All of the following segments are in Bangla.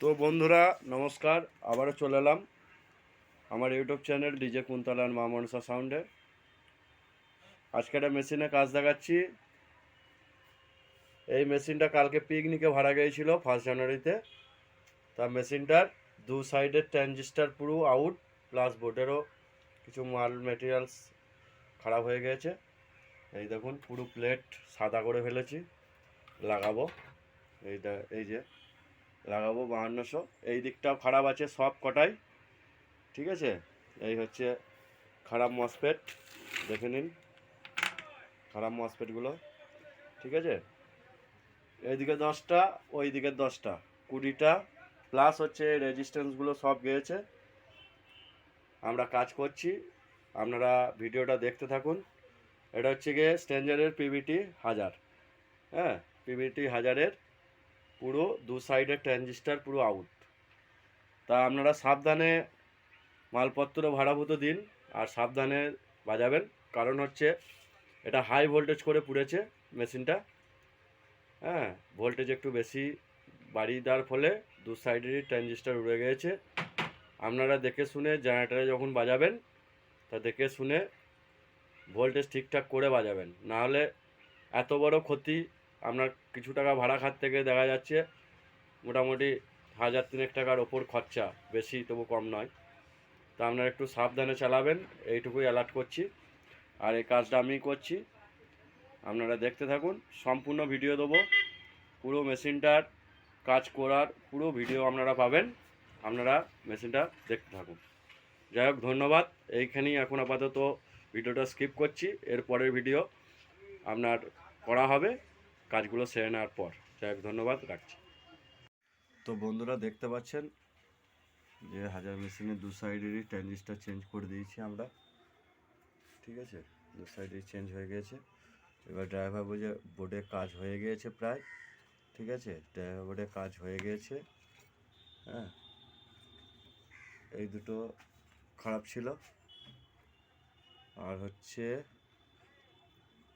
তো বন্ধুরা, নমস্কার। আবারও চলে এলাম আমার YouTube channel DJ Kuntala and Maa Manasa সাউন্ডে আজকে একটা মেশিনে কাজ দেখাচ্ছি। এই মেশিনটা কালকে পিকনিকে ভাড়া গিয়েছিল ফার্স্ট জানুয়ারিতে তা মেশিনটার দু সাইডের ট্রানজিস্টার পুরো আউট প্লাস বোর্ডেরও কিছু মাল মেটেরিয়ালস খারাপ হয়ে গেছে এই দেখুন, পুরো প্লেট সাদা করে ফেলেছি। লাগাবো। এইটা এই যে লাগাবো বাহান্নশো। এই দিকটাও খারাপ আছে সব কটাই। ঠিক আছে? এই হচ্ছে খারাপ মসপেট। দেখে নিন খারাপ মসপেটগুলো। ঠিক আছে? এইদিকে দশটা ওই দিকে দশটা। কুড়িটা প্লাস হচ্ছে রেজিস্ট্যান্সগুলো সব গিয়েছে আমরা কাজ করছি। আপনারা ভিডিওটা দেখতে থাকুন। এটা হচ্ছে গিয়ে স্ট্যান্ডার্ডের পিভিটি হাজার। হ্যাঁ? পিভিটি হাজারের পুরো দু সাইডের ট্রানজিস্টার পুরো আউট তা আপনারা সাবধানে মালপত্র ভাড়াভূত দিন আর সাবধানে বাজাবেন। কারণ হচ্ছে এটা হাই ভোল্টেজ করে পুড়েছে মেশিনটা হ্যাঁ ভোল্টেজ একটু বেশি বাড়িয়ে দেওয়ার ফলে দু সাইডেরই ট্রানজিস্টার উড়ে গিয়েছে। আপনারা দেখে শুনে জেনারেটারে যখন বাজাবেন, তা দেখে শুনে ভোল্টেজ ঠিকঠাক করে বাজাবেন। নাহলে এত বড় ক্ষতি আপনার কিছু টাকা ভাড়া খাত থেকে দেখা যাচ্ছে, মোটামুটি হাজার তিনেক টাকার ওপর খরচা, বেশি তবু কম নয়। তা আপনারা একটু সাবধানে চালাবেন, এইটুকুই অ্যালার্ট করছি। আর এই কাজটা আমি করছি। আপনারা দেখতে থাকুন, সম্পূর্ণ ভিডিও দেবো। পুরো মেশিনটার কাজ করার পুরো ভিডিও আপনারা পাবেন। আপনারা মেশিনটা দেখতে থাকুন। যাই হোক, ধন্যবাদ। এইখানেই এখন আপাতত ভিডিওটা স্কিপ করছি। এর পরের ভিডিও আপনার করা হবে। কাজগুলো সেরে নেওয়ার পর। যাই হোক, ধন্যবাদ, রাখছি। তো বন্ধুরা, দেখতে পাচ্ছেন যে হাজার মেশিনের দু সাইডেরই ট্রানজিস্টার চেঞ্জ করে দিয়েছি আমরা। ঠিক আছে? দু সাইডেই চেঞ্জ হয়ে গেছে। এবার ড্রাইভার বোঝে বোর্ডে কাজ হয়ে গিয়েছে প্রায়। ঠিক আছে? ড্রাইভার বোর্ডে কাজ হয়ে গিয়েছে। হ্যাঁ? এই দুটো খারাপ ছিল। আর হচ্ছে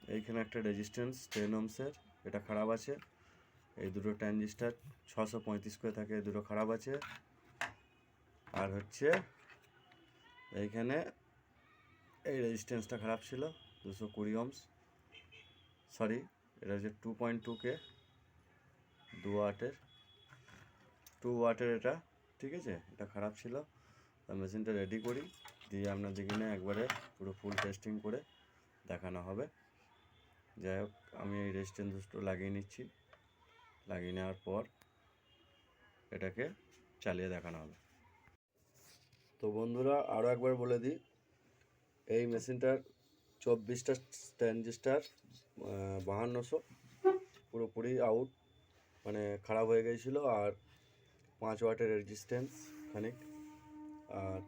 এইখানে একটা রেজিস্ট্যান্স টেন ওমসের এটা খারাপ আছে। এই দুটো ট্রানজিস্টার ছশো পঁয়ত্রিশ করে থাকে, এই দুটো খারাপ আছে। আর হচ্ছে এইখানে এই রেজিস্ট্যান্সটা খারাপ ছিল, দুশো কুড়ি ওমস সরি এটা হচ্ছে টু পয়েন্ট টু কে দু ওয়াটের টু ওয়াটের এটা, ঠিক আছে? এটা খারাপ ছিল। মেশিনটা রেডি করি, দিয়ে আপনাদের কিনে একবারে পুরো ফুল টেস্টিং করে দেখানো হবে। যাই হোক, আমি এই রেজিস্ট্যান্স দুটো লাগিয়ে নিচ্ছি। লাগিয়ে নেওয়ার পর এটাকে চালিয়ে দেখানো হবে। তো বন্ধুরা আরও একবার বলে দিই, এই মেশিনটার চব্বিশটা ট্রানজিস্টার বাহান্নশো, পুরোপুরি আউট মানে খারাপ হয়ে গিয়েছিল আর পাঁচ ওয়াটের রেজিস্ট্যান্স খানিক। আর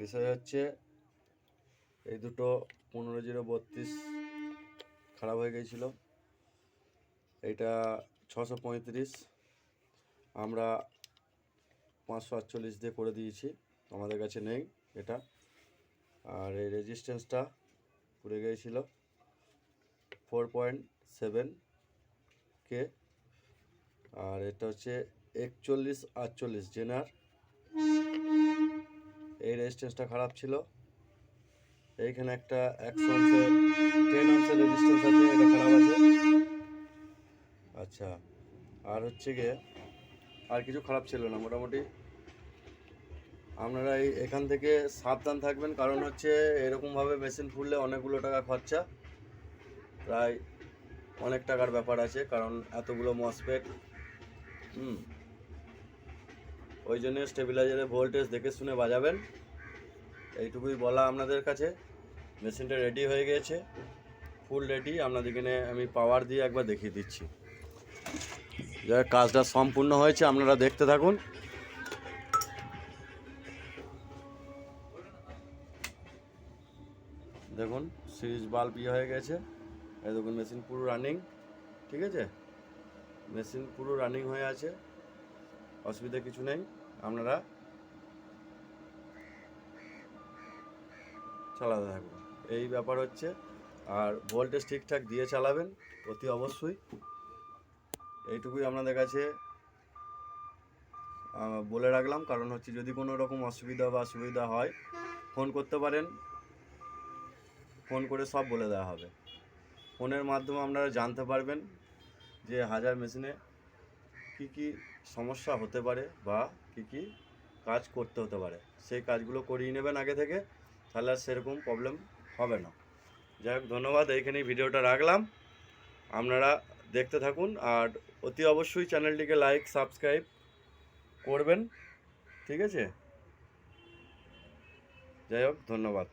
বিষয় হচ্ছে, এই দুটো পনেরো জিরো বত্রিশ খারাপ হয়ে গিয়েছিল এইটা ছশো পঁয়ত্রিশ। আমরা পাঁচশো আটচল্লিশ দিয়ে করে দিয়েছি। আমাদের কাছে নেই এটা। আর এই রেজিস্ট্যান্সটা পুড়ে গিয়েছিল ফোর পয়েন্ট সেভেন কে। আর এটা হচ্ছে একচল্লিশ আটচল্লিশ জেনার। এই রেজিস্ট্যান্সটা খারাপ ছিল। এইখানে একটা টেন খারাপ আছে। আচ্ছা আর হচ্ছে গিয়ে আর কিছু খারাপ ছিল না, মোটামুটি। আপনারা এই এখান থেকে সাবধান থাকবেন, কারণ হচ্ছে এরকমভাবে মেশিন ফুললে অনেকগুলো টাকা খরচা। প্রায় অনেক টাকার ব্যাপার আছে, কারণ এতগুলো মসপেট হুম। ওই জন্য স্টেবিলাইজারে ভোল্টেজ দেখে শুনে বাজাবেন। এইটুকুই বলা আপনাদের কাছে। মেশিনটা রেডি হয়ে গেছে ফুল রেডি আপনাদেরকে আমি পাওয়ার দিয়ে একবার দেখিয়ে দিচ্ছি। যাই কাজটা সম্পূর্ণ হয়েছে, আপনারা দেখতে থাকুন। দেখুন সিরিজ বাল্ব ইয়ে হয়ে গেছে। এই দেখুন মেশিন পুরো রানিং ঠিক আছে? মেশিন পুরো রানিং হয়ে আছে। অসুবিধা কিছু নেই, আপনারা চালাতে থাকুন। এই ব্যাপার হচ্ছে। আর ভোল্টেজ ঠিকঠাক দিয়ে চালাবেন, অতি অবশ্যই। এইটুকুই আপনাদের কাছে বলে রাখলাম। কারণ হচ্ছে যদি কোনো রকম অসুবিধা বা সুবিধা হয়, ফোন করতে পারেন। ফোন করে সব বলে দেওয়া হবে। ফোনের মাধ্যমে আপনারা জানতে পারবেন যে হাজার মেশিনে কি কি সমস্যা হতে পারে বা কি কি কাজ করতে হতে পারে। সেই কাজগুলো করিয়ে নেবেন আগে থেকে, তাহলে আর সেরকম প্রবলেম হবে না। যাই হোক, ধন্যবাদ, এইখানেই ভিডিওটা রাখলাম। আপনারা দেখতে থাকুন আর অতি অবশ্যই চ্যানেলটিকে লাইক, সাবস্ক্রাইব করবেন। ঠিক আছে? যাই হোক, ধন্যবাদ।